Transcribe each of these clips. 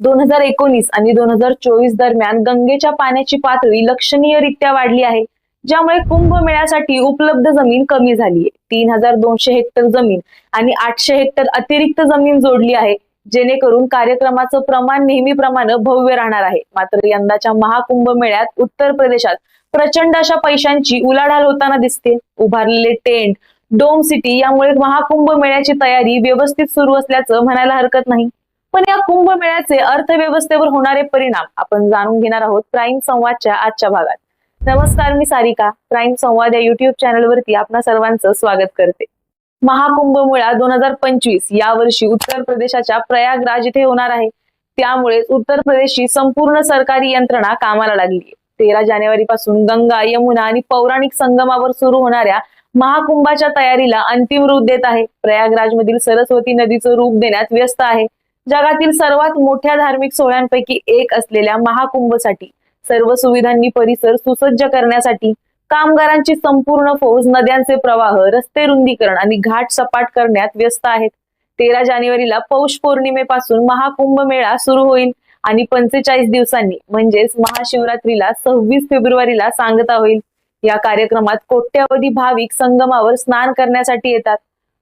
दोन हजार एकोणीस आणि दोन हजार चोवीस दरम्यान गंगेच्या पाण्याची पातळी लक्षणीयरित्या वाढली आहे ज्यामुळे कुंभमेळ्यासाठी उपलब्ध जमीन कमी झाली आहे तीन हजार दोनशे हेक्टर जमीन आणि आठशे हेक्टर अतिरिक्त जमीन जोडली आहे जेणेकरून कार्यक्रमाचं प्रमाण नेहमीप्रमाणे भव्य राहणार आहे. मात्र यंदाच्या महाकुंभ मेळ्यात उत्तर प्रदेशात प्रचंड अशा पैशांची उलाढाल होताना दिसते. उभारलेले टेंट डोम सिटी यामुळे महाकुंभ मेळ्याची तयारी व्यवस्थित सुरू असल्याचं म्हणायला हरकत नाही. पण या कुंभमेळ्याचे अर्थव्यवस्थेवर होणारे परिणाम आपण जाणून घेणार आहोत प्राईम संवादच्या आजच्या भागात. नमस्कार मी सारिका. प्राईम संवाद या युट्यूब चॅनलवरती आपणा सर्वांचं स्वागत करते. महाकुंभ मेळा दोन हजार पंचवीस या वर्षी उत्तर प्रदेशाच्या प्रयागराज इथे होणार आहे. त्यामुळे उत्तर प्रदेशची संपूर्ण सरकारी यंत्रणा कामाला लागली तेरा जानेवारी पासून गंगा यमुना आणि पौराणिक संगमावर सुरू होणाऱ्या महाकुंभाच्या तयारीला अंतिम रूप देत आहे. प्रयागराज मधील सरस्वती नदीचं रूप देण्यात व्यस्त आहे. जगातील सर्वात मोठ्या धार्मिक सोहळ्यांपैकी एक असलेल्या महाकुंभसाठी सर्व सुविधांनी परिसर सुसज्ज करण्यासाठी कामगारांची संपूर्ण फौज नद्यांचे प्रवाह रस्ते रुंदीकरण आणि घाट सपाट करण्यात व्यस्त आहेत. तेरा जानेवारीला पौष पौर्णिमेपासून महाकुंभ मेळा सुरू होईल आणि पंचेचाळीस दिवसांनी म्हणजेच महाशिवरात्रीला सव्वीस फेब्रुवारीला सांगता होईल. या कार्यक्रमात कोट्यावधी भाविक संगमावर स्नान करण्यासाठी येतात.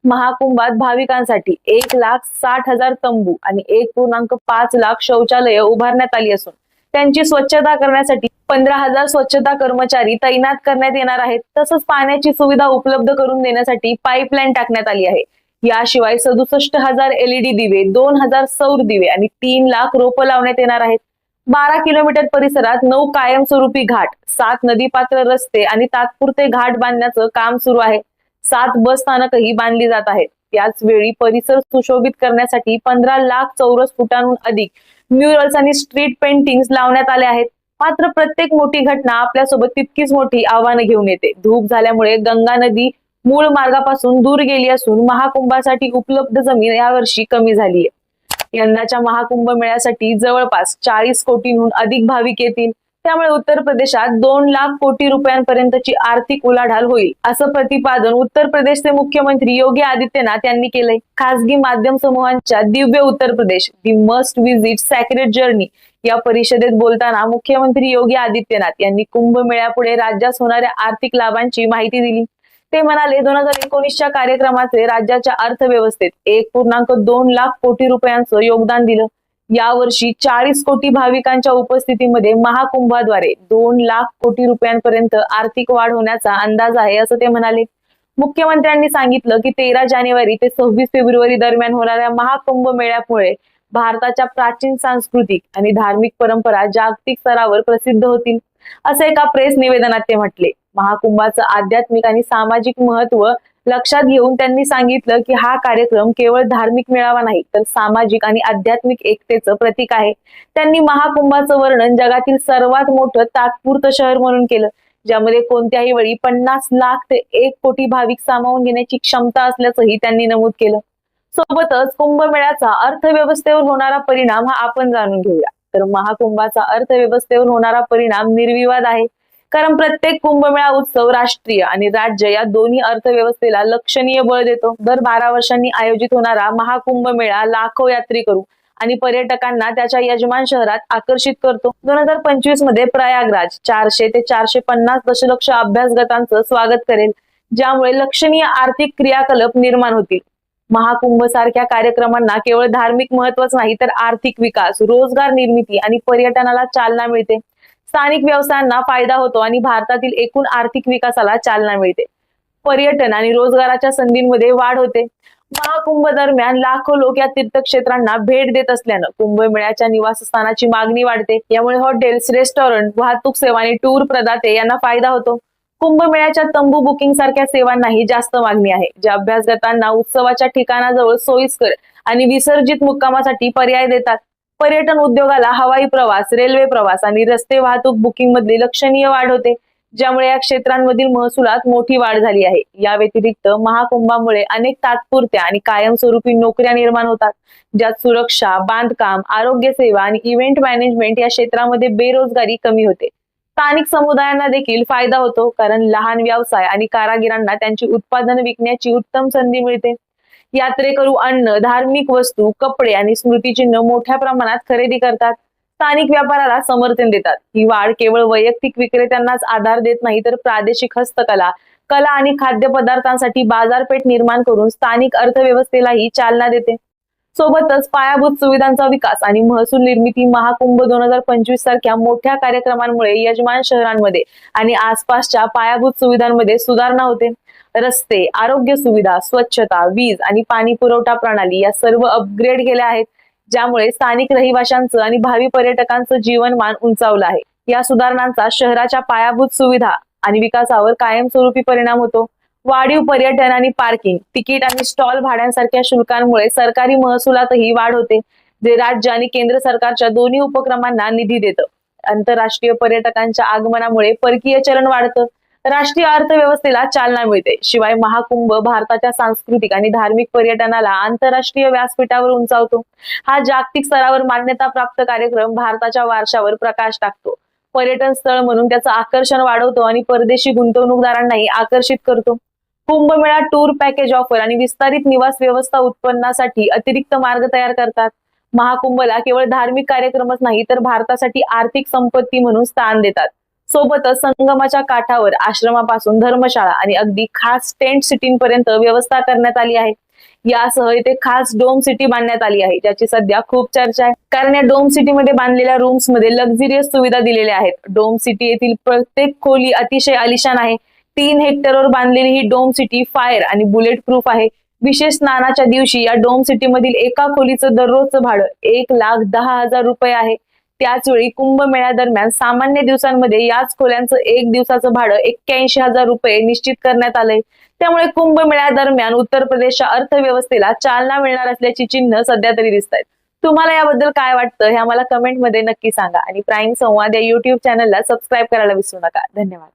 महाकुंभात भाविकांसाठी एक लाख साठ हजार तंबू आणि एक पूर्णांक पाच लाख शौचालय उभारण्यात आली असून त्यांची स्वच्छता करण्यासाठी पंधरा हजार स्वच्छता कर्मचारी तैनात करण्यात येणार आहेत. तसंच पाण्याची सुविधा उपलब्ध करून देण्यासाठी पाईपलाईन टाकण्यात आली आहे. याशिवाय सदुसष्ट हजार एलईडी दिवे दोन हजार सौर दिवे आणि तीन लाख रोपं लावण्यात येणार आहेत. बारा किलोमीटर परिसरात नऊ कायमस्वरूपी घाट सात नदीपात्र रस्ते आणि तात्पुरते घाट बांधण्याचं काम सुरू आहे. सात बस स्थानकही बांधली जात आहेत. त्याच वेळी परिसर सुशोभित करण्यासाठी पंधरा लाख चौरस फुटांहून अधिक म्युरल्स आणि स्ट्रीट पेंटिंग लावण्यात आले आहेत. मात्र प्रत्येक मोठी घटना आपल्यासोबत तितकीच मोठी आव्हानं घेऊन येते. धूप झाल्यामुळे गंगा नदी मूळ मार्गापासून दूर गेली असून महाकुंभासाठी उपलब्ध जमीन यावर्षी कमी झाली आहे यंदाच्या महाकुंभ मेळ्यासाठी जवळपास चाळीस कोटींहून अधिक भाविक येतील. त्यामुळे उत्तर प्रदेशात दोन लाख कोटी रुपयांपर्यंतची आर्थिक उलाढाल होईल असं प्रतिपादन उत्तर प्रदेशचे मुख्यमंत्री योगी आदित्यनाथ यांनी केलंय. खासगी माध्यम समूहांच्या Divya Uttar Pradesh the must visit sacred journey या परिषदेत बोलताना मुख्यमंत्री योगी आदित्यनाथ यांनी कुंभमेळ्यापुढे राज्यास होणाऱ्या आर्थिक लाभांची माहिती दिली. ते म्हणाले दोन हजार एकोणीसच्या कार्यक्रमाचे राज्याच्या अर्थव्यवस्थेत एक पूर्णांक दोन लाख कोटी रुपयांचं योगदान दिलं. यावर्षी चाळीस कोटी भाविकांच्या उपस्थितीमध्ये महाकुंभाद्वारे दोन लाख कोटी रुपयांपर्यंत आर्थिक वाढ होण्याचा अंदाज आहे असं ते म्हणाले. मुख्यमंत्र्यांनी सांगितलं की तेरा जानेवारी ते सव्वीस फेब्रुवारी दरम्यान होणाऱ्या महाकुंभ मेळ्यामुळे भारताच्या प्राचीन सांस्कृतिक आणि धार्मिक परंपरा जागतिक स्तरावर प्रसिद्ध होतील असं एका प्रेस निवेदनात ते म्हटले. महाकुंभाचं आध्यात्मिक आणि सामाजिक महत्त्व लक्षात घेऊन त्यांनी सांगितलं की हा कार्यक्रम केवळ धार्मिक मेळावा नाही तर सामाजिक आणि आध्यात्मिक एकतेचं प्रतीक आहे. त्यांनी महाकुंभाचं वर्णन जगातील सर्वात मोठं तात्पुरतं शहर म्हणून केलं ज्यामध्ये कोणत्याही वेळी पन्नास लाख ते एक कोटी भाविक सामावून घेण्याची क्षमता असल्याचंही त्यांनी नमूद केलं. सोबतच कुंभमेळ्याचा अर्थव्यवस्थेवर होणारा परिणाम हा आपण जाणून घेऊया. तर महाकुंभाचा अर्थव्यवस्थेवर होणारा परिणाम निर्विवाद आहे. कारण प्रत्येक कुंभमेळा उत्सव राष्ट्रीय आणि राज्य या दोन्ही अर्थव्यवस्थेला लक्षणीय बळ देतो. दर बारा वर्षांनी आयोजित होणारा महाकुंभमेळा लाखो यात्री करू आणि पर्यटकांना त्याच्या यजमान शहरात आकर्षित करतो. दोन हजार पंचवीसमध्ये प्रयागराज चारशे ते चारशे पन्नास दशलक्ष अभ्यास गटांचं स्वागत करेल ज्यामुळे लक्षणीय आर्थिक क्रियाकलाप निर्माण होतील. महाकुंभ सारख्या कार्यक्रमांना केवळ धार्मिक महत्वच नाही तर आर्थिक विकास रोजगार निर्मिती आणि पर्यटनाला चालना मिळते. स्थानिक व्यवसायांना फायदा होतो आणि भारतातील एकूण आर्थिक विकासाला चालना मिळते. पर्यटन आणि रोजगाराच्या संधींमध्ये वाढ होते. महाकुंभ दरम्यान लाखो लोक या तीर्थक्षेत्रांना भेट देत असल्यानं कुंभमेळ्याच्या निवासस्थानाची मागणी वाढते. यामुळे हॉटेल्स रेस्टॉरंट वाहतूक सेवा आणि टूर प्रदाते यांना फायदा होतो. कुंभमेळ्याच्या तंबू बुकिंग सारख्या सेवांनाही जास्त मागणी आहे. ज्या अभ्यासगतांना उत्सवाच्या ठिकाणाजवळ सोयीस्कर आणि विसर्जित मुक्कामासाठी पर्याय देतात. पर्यटन उद्योगाला हवाई प्रवास रेल्वे प्रवास आणि रस्ते वाहतूक बुकिंग मधली लक्षणीय वाढ होते ज्यामुळे या क्षेत्रांमधील महसुलात मोठी वाढ झाली आहे. या व्यतिरिक्त महाकुंभामुळे अनेक तात्पुरत्या आणि कायमस्वरूपी नोकऱ्या निर्माण होतात ज्यात सुरक्षा बांधकाम आरोग्य सेवा आणि इव्हेंट मॅनेजमेंट या क्षेत्रामध्ये बेरोजगारी कमी होते. स्थानिक समुदायांना देखील फायदा होतो कारण लहान व्यवसाय आणि कारागिरांना त्यांची उत्पादन विकण्याची उत्तम संधी मिळते. यात्रेकरू अन्न धार्मिक वस्तू कपडे आणि स्मृतिचिन्ह मोठ्या प्रमाणात खरेदी करतात. स्थानिक व्यापाराला समर्थन देतात. ही वाढ केवळ वैयक्तिक विक्रेत्यांनाच आधार देत नाही तर प्रादेशिक हस्तकला कला आणि खाद्यपदार्थांसाठी बाजारपेठ निर्माण करून स्थानिक अर्थव्यवस्थेलाही चालना देते. सोबतच पायाभूत सुविधांचा विकास आणि महसूल निर्मिती महाकुंभ दोन हजार पंचवीस सारख्या मोठ्या कार्यक्रमांमुळे यजमान शहरांमध्ये आणि आसपासच्या पायाभूत सुविधांमध्ये सुधारणा होते. रस्ते आरोग्य सुविधा स्वच्छता वीज आणि पाणी पुरवठा प्रणाली या सर्व अपग्रेड केल्या आहेत. ज्यामुळे स्थानिक रहिवाशांचं आणि भावी पर्यटकांचं जीवनमान उंचावलं आहे. या सुधारणांचा शहराच्या पायाभूत सुविधा आणि विकासावर कायमस्वरूपी परिणाम होतो. वाढीव पर्यटन आणि पार्किंग तिकीट आणि स्टॉल भाड्यांसारख्या शुल्कांमुळे सरकारी महसुलातही वाढ होते जे राज्य आणि केंद्र सरकारच्या दोन्ही उपक्रमांना निधी देतं. आंतरराष्ट्रीय पर्यटकांच्या आगमनामुळे परकीय चलन वाढतं. राष्ट्रीय अर्थव्यवस्थेला चालना मिळते. शिवाय महाकुंभ भारताच्या सांस्कृतिक आणि धार्मिक पर्यटनाला आंतरराष्ट्रीय व्यासपीठावर उंचावतो. हा जागतिक स्तरावर मान्यता प्राप्त कार्यक्रम भारताच्या वारशावर प्रकाश टाकतो. पर्यटन स्थळ म्हणून त्याचं आकर्षण वाढवतो आणि परदेशी गुंतवणूकदारांनाही आकर्षित करतो. कुंभमेळा टूर पॅकेज ऑफर आणि विस्तारित निवास व्यवस्था उत्पन्नासाठी अतिरिक्त मार्ग तयार करतात. महाकुंभला केवळ धार्मिक कार्यक्रमच नाही तर भारतासाठी आर्थिक संपत्ती म्हणून स्थान देतात. सोबतच संगमाच्या काठावर आश्रमापासून धर्मशाळा आणि अगदी खास टेंट सिटींपर्यंत व्यवस्था करण्यात आली आहे. यासह इथे खास डोम सिटी बांधण्यात आली आहे ज्याची सध्या खूप चर्चा आहे. कारण या डोम सिटी मध्ये बांधलेल्या रूम्समध्ये लक्झरियस सुविधा दिलेल्या आहेत. डोम सिटी येथील प्रत्येक खोली अतिशय आलिशान आहे. तीन हेक्टरवर बांधलेली ही डोम सिटी फायर आणि बुलेट प्रूफ आहे. विशेष स्नानाच्या दिवशी या डोम सिटी मधील एका खोलीचं दररोजचं भाडं एक लाख दहा हजार रुपये आहे. त्याचवेळी कुंभमेळ्या दरम्यान सामान्य दिवसांमध्ये याच खोल्यांचं एक दिवसाचं भाडं एक्क्याऐंशी हजार रुपये निश्चित करण्यात आलंय. त्यामुळे कुंभमेळ्या दरम्यान उत्तर प्रदेशच्या अर्थव्यवस्थेला चालना मिळणार असल्याची चिन्ह सध्या तरी दिसत आहेत तुम्हाला याबद्दल काय वाटतं हे आम्हाला कमेंटमध्ये नक्की सांगा आणि प्राईम संवाद या युट्यूब चॅनलला सबस्क्राईब करायला विसरू नका. धन्यवाद.